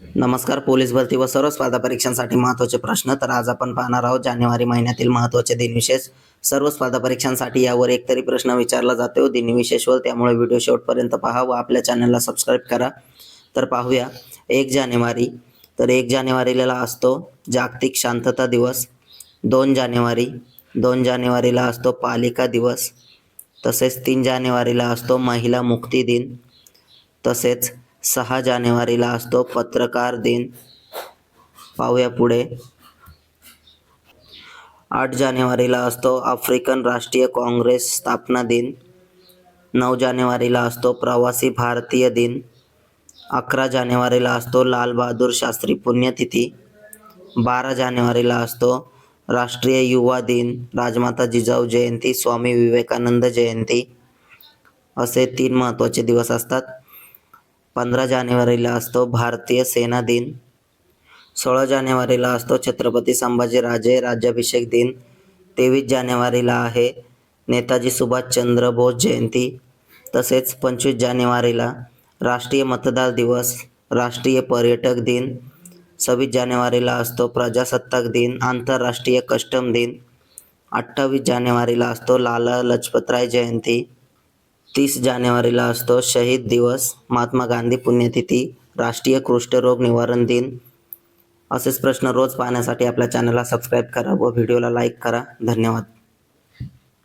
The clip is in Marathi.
नमस्कार पोलीस भरती व सर्व स्पर्धा परीक्षांसाठी महत्त्वाचे प्रश्न तर आज आपण पाहणार आहोत जानेवारी महिन्यातील महत्त्वाचे दिनविशेष सर्व स्पर्धा परीक्षांसाठी यावर एकतरी प्रश्न विचारला जातो दिनविशेषवर त्यामुळे व्हिडिओ शेवटपर्यंत पहा व आपल्या चॅनलला सबस्क्राईब करा. तर पाहूया एक जानेवारी तर एक जानेवारीला असतो जागतिक शांतता दिवस. दोन जानेवारी दोन जानेवारीला असतो पालिका दिवस. तसेच तीन जानेवारीला असतो महिला मुक्ती दिन. तसेच सहा जानेवारीला असतो पत्रकार दिन. पाहूया पुढे. आठ जानेवारीला असतो आफ्रिकन राष्ट्रीय काँग्रेस स्थापना दिन. नऊ जानेवारीला असतो प्रवासी भारतीय दिन. अकरा जानेवारीला असतो लालबहादूर शास्त्री पुण्यतिथी. बारा जानेवारीला असतो राष्ट्रीय युवा दिन राजमाता जिजाऊ जयंती स्वामी विवेकानंद जयंती. असे तीन महत्त्वाचे दिवस असतात. पंधरा जानेवारीला असतो भारतीय सेना दिन. सोळा जानेवारीला असतो छत्रपती संभाजीराजे राज्याभिषेक दिन. तेवीस जानेवारीला आहे नेताजी सुभाषचंद्र बोस जयंती. तसेच पंचवीस जानेवारीला राष्ट्रीय मतदार दिवस राष्ट्रीय पर्यटक दिन. सव्वीस जानेवारीला असतो प्रजासत्ताक दिन आंतरराष्ट्रीय कस्टम दिन. अठ्ठावीस जानेवारीला असतो लाला लजपतराय जयंती. तीस जानेवारीला असतो शहीद दिवस. महात्मा गांधी पुण्यतिथी राष्ट्रीय कुष्ठरोग निवारण दिन. असेच प्रश्न रोज पाहण्यासाठी आपल्या चॅनलला सबस्क्राईब करा व व्हिडिओला लाईक करा. धन्यवाद.